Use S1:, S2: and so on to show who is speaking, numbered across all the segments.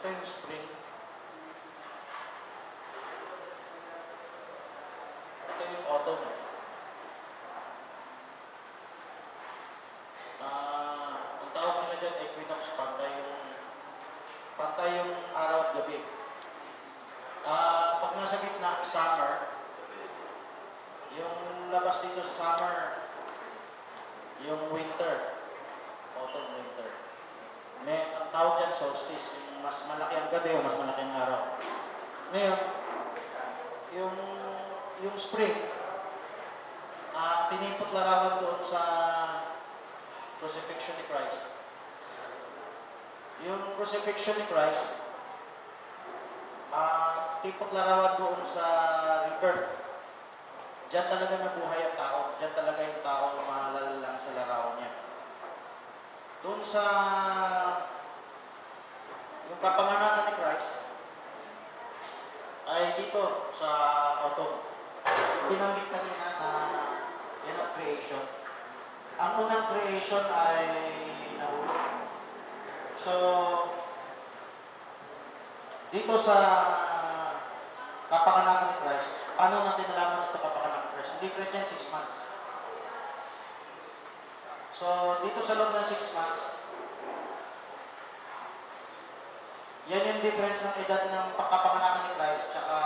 S1: Ito yung spring. Ito yung autumn. Ah, ang tawag nila dyan, equinox, pantay yung pantay yung araw at gabi. Ah, pag nasa gitna, summer, yung labas dito sa summer, yung winter, autumn, winter. May, ang tawag dyan, solstice, yung mas malaki ang gabi o mas malaki ang araw. Ngayon, yung, yung spring, ah tinipot larawan doon sa crucifixion ni Christ. Yung crucifixion ni Christ, ah tipot larawan doon sa rebirth. Diyan talaga nabuhay ang tao. Diyan talaga yung tao maalala lang sa larawan niya. Doon sa yung kapanganakan ni Christ ay dito sa autumn. Binanggit kanina na yan ang creation. Ang unang creation ay nahulog. So, dito sa kapanganakan ni Christ, paano natin nalaman ito kapanganakan ni Christ? Ang difference niyan, 6 months. So, dito sa loob ng 6 months, yan yung difference ng edad ng pagkapanganakan ni Christ tsaka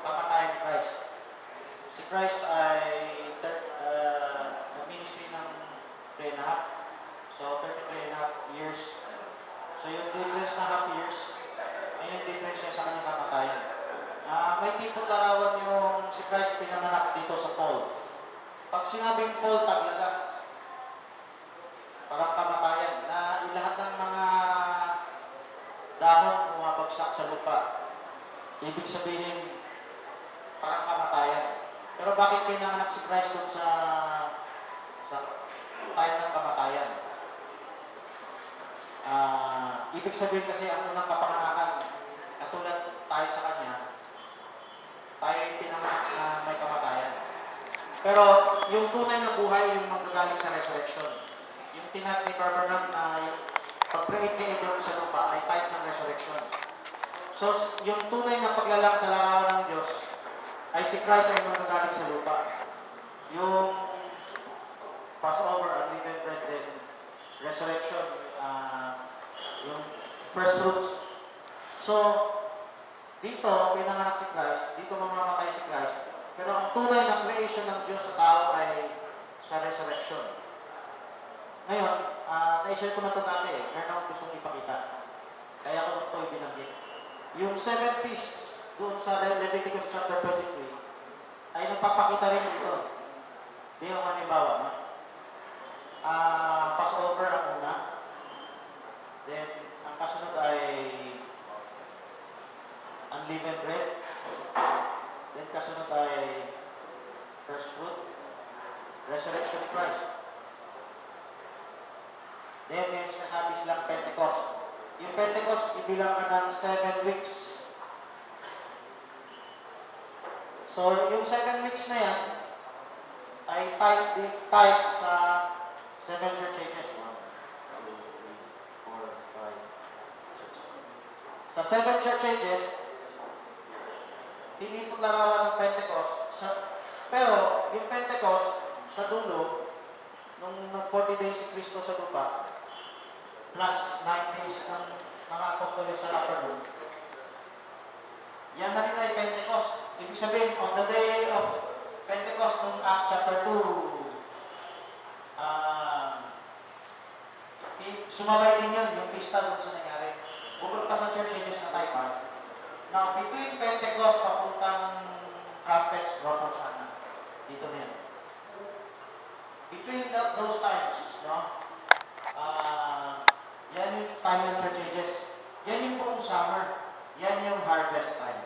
S1: kamatayan ni Christ. Si Christ ay uh, nag-ministry ng 3 and a half. So, 33 and a half years. So, yung difference na half years, ay yung difference niya sa kanyang kamatayan. Ah, may tipong larawan yung si Christ pinanganak dito sa Paul. Pag sinabing Paul, taglagas, parang kamatayan, na lahat ng mga dahon bumabagsak sa lupa. Ibig sabihin, parang kamatayan. Pero bakit pinanganak si Christ doon sa, sa time ng kamatayan? Ah, ibig sabihin kasi ang unang kapanganakan, katulad tayo sa kanya, tayo ay pinanganak na may kamatayan. Pero yung tunay na buhay, yung manggagaling sa resurrection. Yung tinat ni Barbara na yung pag-create ni Abraham sa lupa ay type ng resurrection. So, yung tunay na paglalang sa larawan ng Diyos ay si Christ ay manggagaling sa lupa. Yung Passover, unleavened bread, then resurrection, ah, yung first fruits. So, dito, pinanganak si Christ, dito mamamatay si Christ, pero ang tunay na creation ng Diyos sa tao ay sa resurrection. Ngayon, uh, na-share ko na ito dati eh. Meron akong gustong ipakita. Kaya ko ito ibinanggit. Yung seven feasts doon sa Le- Leviticus chapter 23 ay nagpapakita rin dito. Di yung halimbawa, no? Ah, Passover ang una. Then, ang kasunod ay unleavened bread. Then, kasunod ay first fruit. Resurrection Christ. Then, may sinasabi silang Pentecost. Yung Pentecost, ibilang ka ng seven weeks. So, yung seven weeks na yan, ay type, type sa seven church ages. One, five, six. Sa seven church ages, hindi po larawan ng Pentecost. Sa, pero, yung Pentecost, sa dulo, nung nag 40 days si Kristo sa lupa, plus 9 days ng mga apostoles sa upper room, yan na rin ay Pentecost. Ibig sabihin, on the day of Pentecost nung Acts chapter 2, ah, i- sumabay din yun, yung pista doon sa nangyari. Bukod pa sa church ages na ah. Now, between Pentecost papuntang trumpets, Rosh Hashanah. Dito na yan. Between tho- those times, no? Yan yung time ng church ages. Yan yung buong summer. Yan yung harvest time.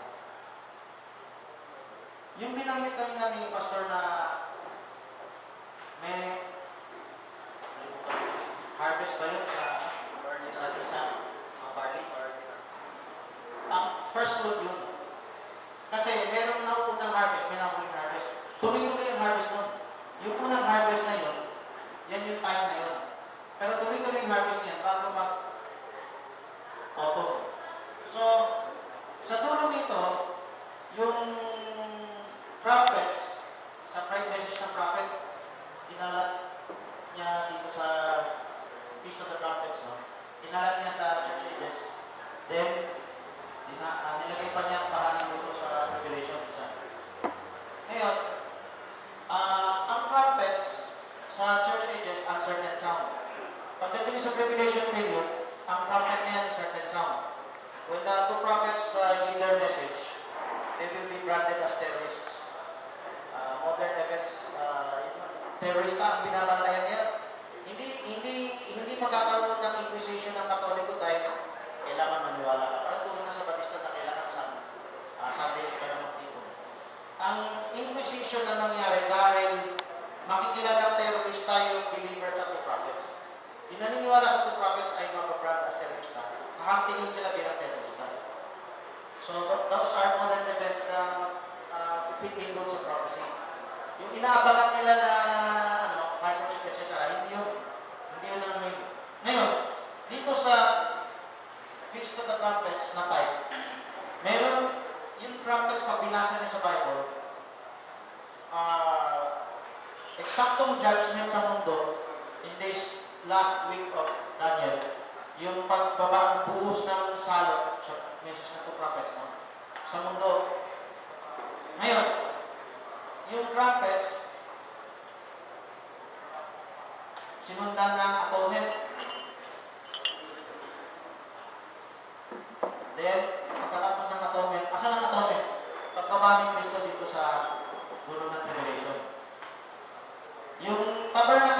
S1: Yung binanggit kanina ni Pastor na may harvest ba yun sa sa sa barley? Ang first fruit yun. Kasi merong nauunang harvest, may nauunang harvest. Tuloy-tuloy yung harvest nun. Yung unang harvest na yun, yan yung time na. Pero tuloy-tuloy yung harvest niya bago mag-autumn. So, sa tulong nito, yung prophets, sa prime message ng prophet, kinalat niya dito sa Feast of the Prophets, no? kinalat niya sa church ages. Then, na, uh, ah, nilagay pa niya ang pangalan dito sa Revelation. Sa. Ngayon, uh, ang prophets sa Pagdating sa Revelation period, ang trumpet niya is certain sound. When the two prophets uh, give their message, they will be branded as terrorists. Uh, modern events, uh, terrorista ang binabantayan niya. Hindi hindi hindi magkakaroon ng inquisition ng Katoliko dahil kailangan maniwala ka. Parang tulong na sa Batista na kailangan sa uh, Sunday ka na magtipon. Ang inquisition na nangyari dahil makikilala terrorista yung believer sa two prophets. Yung naniniwala sa two prophets ay mapabrand as terrorista. Hahantingin sila bilang terrorista. So, th- those are modern events na uh, fit in sa prophecy. Yung inaabangan nila na ano, microchip, etc., hindi yun. Hindi yun ang main. Ngayon, dito sa Feast of the Trumpets na type, meron yung trumpets pag binasa niyo sa Bible, ah, eksaktong judgment sa mundo in this last week of Daniel, yung pagbaba buhos ng salot sa message ng two prophets no? sa mundo. Ngayon, yung trumpets, sinundan ng atonement. Then, pagkatapos ng atonement, asan ang atonement? Pagbaba ni Kristo dito sa dulo ng Revelation. Yung tabernacle,